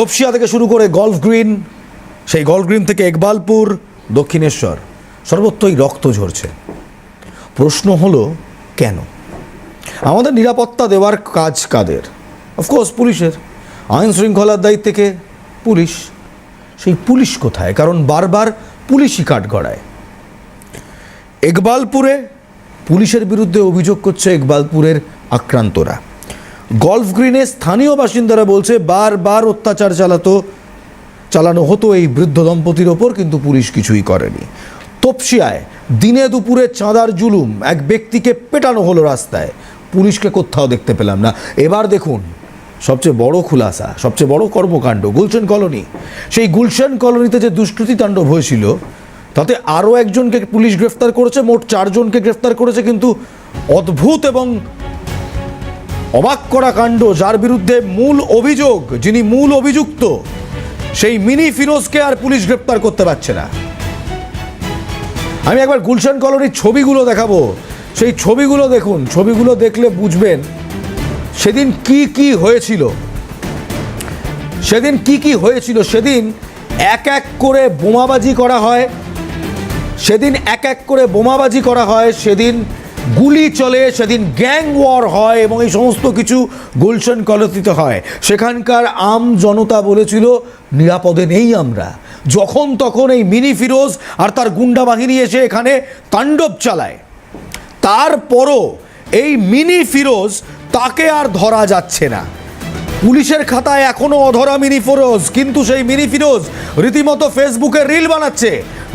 তপসিয়া থেকে শুরু করে গলফ গ্রিন, সেই গলফ গ্রিন থেকে একবালপুর, দক্ষিণেশ্বর, সর্বত্রই রক্ত ঝরছে। প্রশ্ন হলো, কেন? আমাদের নিরাপত্তা দেওয়ার কাজ কাদের? অফকোর্স পুলিশের। আইন শৃঙ্খলার দায়িত্ব থেকে পুলিশ। সেই পুলিশ কোথায়? কারণ বারবার পুলিশই কাঠ গড়ায়। একবালপুরে পুলিশের বিরুদ্ধে অভিযোগ করছে একবালপুরের আক্রান্তরা। গলফ গ্রিনে স্থানীয় বাসিন্দারা বলছে, বারবার অত্যাচার চালাতো, চালানো হতো এই বৃদ্ধ দম্পতির ওপর, কিন্তু পুলিশ কিছুই করেনি। তপসিয়ায় দিনে দুপুরে চাঁদার জুলুম, এক ব্যক্তিকে পেটানো হলো রাস্তায়। পুলিশকে কোথাও দেখতে পেলাম না। এবার দেখুন, সবচেয়ে বড় খুলাসা, সবচেয়ে বড় কর্মকাণ্ড, গুলশান কলোনি। সেই গুলশান কলোনিতে যে দুষ্কৃতি তাণ্ডব হয়েছিল, তাতে আরও একজনকে পুলিশ গ্রেফতার করেছে, মোট চারজনকে গ্রেফতার করেছে, কিন্তু অদ্ভুত এবং অবাক করা কাণ্ড, যার বিরুদ্ধে মূল অভিযোগ, যিনি মূল অভিযুক্ত, সেই মিনি ফিরোজকে আর পুলিশ গ্রেপ্তার করতে পারছে না। আমি একবার গুলশান কলোনির ছবিগুলো দেখাবো। সেই ছবিগুলো দেখুন, ছবিগুলো দেখলে বুঝবেন সেদিন কি কি হয়েছিল। সেদিন কি কি হয়েছিল? সেদিন এক এক করে বোমাবাজি করা হয়। সেদিন এক এক করে বোমাবাজি করা হয়। সেদিন গুলি চলে, সেদিন গ্যাং ওয়ার হয় এবং এই সমস্ত কিছু গুলশান কলতিতে হয়। সেখানকার আম জনতা বলেছিল, নিরাপদে নেই আমরা। যখন তখন এই মিনি ফিরোজ আর তার গুন্ডা বাহিনী এসে এখানে তাণ্ডব চালায়। তারপরও এই মিনি ফিরোজ তাকে আর ধরা যাচ্ছে না। পুলিশের খাতায় এখনও অধরা মিনি ফিরোজ, কিন্তু সেই মিনি ফিরোজ রীতিমতো ফেসবুকে রিল বানাচ্ছে।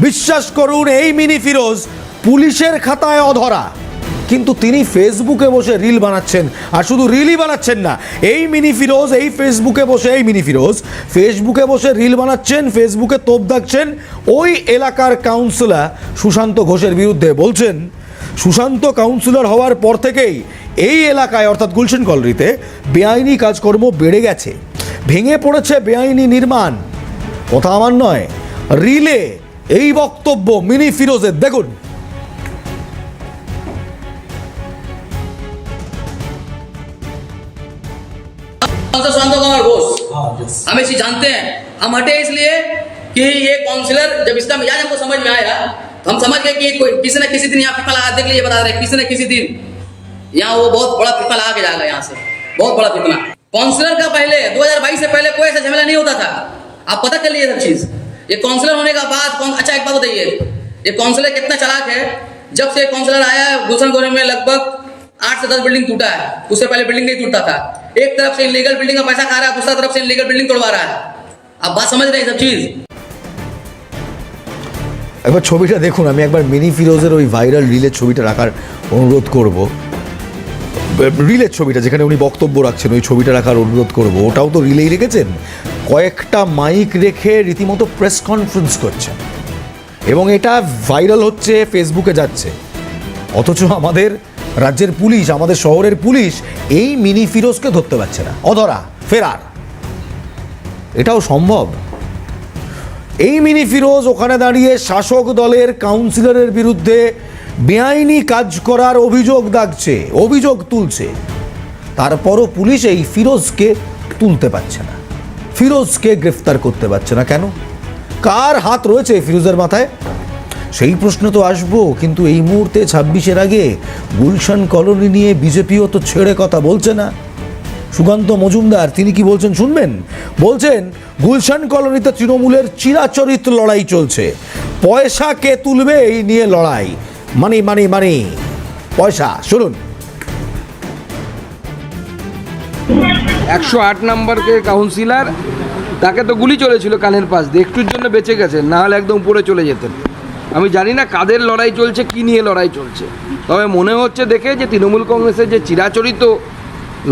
বিশ্বাস করুন, এই মিনি ফিরোজ পুলিশের খাতায় অধরা। কিন্তু তিনি ফেসবুকে বসে রিল বানাচ্ছেন। আর শুধু রিলই বানাচ্ছেন না, এই মিনি ফিরোজ এই ফেসবুকে বসে, এই মিনি ফিরোজ ফেসবুকে বসে রিল বানাচ্ছেন ফেসবুকে তোপ দাগছেন। ওই এলাকার কাউন্সিলর সুশান্ত ঘোষের বিরুদ্ধে বলছেন, সুশান্ত কাউন্সিলর হওয়ার পর থেকেই এই এলাকায়, অর্থাৎ গুলশান কলরিতে বেআইনি কাজকর্ম বেড়ে গেছে। ভেঙে পড়েছে বেআইনি নির্মাণ। কথা আমার নয় রিলে এই বক্তব্য মিনি ফিরোজের দেখুন शांत कुमार घोष हम इसी जानते हैं। हम हटे इसलिए कि ये काउंसलर जब इसका मिजाज हमको समझ में आया तो हम समझ गए कि कोई किसी न किसी दिन यहाँ फीफा लगा देख लीजिए बता रहे किसी न किसी दिन। यहाँ वो बहुत बड़ा फीफा लगा के जाएगा यहाँ से। बहुत बड़ा फितना काउंसलर का पहले 2022 से पहले कोई ऐसा झमेला नहीं होता था। आप पता कर लीजिए सब चीज़। ये काउंसलर होने का बाद कौन अच्छा एक बात बताइए। ये काउंसलर कितना चालाक है? जब से काउंसलर आया है गुलशन गोरे में लगभग आठ से दस बिल्डिंग टूटा है। उससे पहले बिल्डिंग नहीं टूटता था। एक तरफ से इलीगल बिल्डिंग का पैसा खा रहा है दूसरा तरफ से इलीगल बिल्डिंग तोड़वा रहा है आप बात समझ रहे हैं सब चीज একবার ছবিটা দেখুন আমি একবার মিনি ফিরোজের ওই ভাইরাল রিলের ছবিটা রাখার অনুরোধ করব রিলের ছবিটা যেখানে উনি বক্তব্য রাখছেন ওই ছবিটা রাখার অনুরোধ করব ওটাও তো রিলেই রেখেছেন কয়েকটা মাইক রেখে রীতিমতো প্রেস কনফারেন্স করছেন এবং এটা ভাইরাল হচ্ছে ফেসবুকে যাচ্ছে অথচ আমাদের রাজ্যের পুলিশ, আমাদের শহরের পুলিশ এই মিনি ফিরোজকে ধরতে পারছে না। অধরা, ফেরার। এটাও সম্ভব? এই মিনি ফিরোজ ওখানে দাঁড়িয়ে শাসক দলের কাউন্সিলরের বিরুদ্ধে বেআইনি কাজ করার অভিযোগ দাগছে, অভিযোগ তুলছে। তারপরও পুলিশ এই ফিরোজকে তুলতে পারছে না। ফিরোজকে গ্রেফতার করতে পারছে না কেন? কার হাত রয়েছে ফিরোজের মাথায়? সেই প্রশ্ন তো আসব, কিন্তু এই মুহূর্তে ছাব্বিশের আগে গুলশান কলোনি নিয়ে বিজেপিও তো ছেড়ে কথা বলছে না। সুকান্ত মজুমদার, তিনি কি বলছেন শুনবেন? বলছেন, গুলশান কলোনিতে তৃণমূলের চিরাচরিত লড়াই চলছে। পয়সা কে তুলবে এই নিয়ে লড়াই? মানি মানি মানি। পয়সা, শুনুন। একশো আট নম্বরকে কাউন্সিলর, তাকে তো গুলি চলেছিল কানের পাশ দিয়ে, একটুর জন্য বেঁচে গেছেন, না হলে একদম পড়ে চলে যেতেন। আমি জানি না কাদের লড়াই চলছে, কি নিয়ে লড়াই চলছে। তবে মনে হচ্ছে দেখে যে তৃণমূল কংগ্রেসের যে চিরাচরিত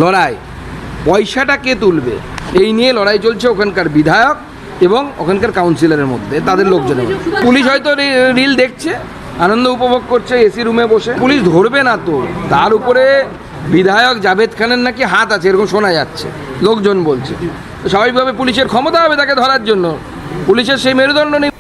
লড়াই, পয়সাটা কে তুলবে? এই নিয়ে লড়াই চলছে ওখানকার বিধায়ক এবং ওখানকার কাউন্সিলরের মধ্যে, তাদের লোকজনের পুলিশ হয়তো রিল দেখছে, আনন্দ উপভোগ করছে এসি রুমে বসে। পুলিশ ধরবে না তো, তার উপরে বিধায়ক জাভেদ খানের নাকি হাত আছে, এরকম শোনা যাচ্ছে, লোকজন বলছে। স্বাভাবিকভাবে পুলিশের ক্ষমতা হবে তাকে ধরার জন্য। পুলিশের সেই মেরুদণ্ড নেই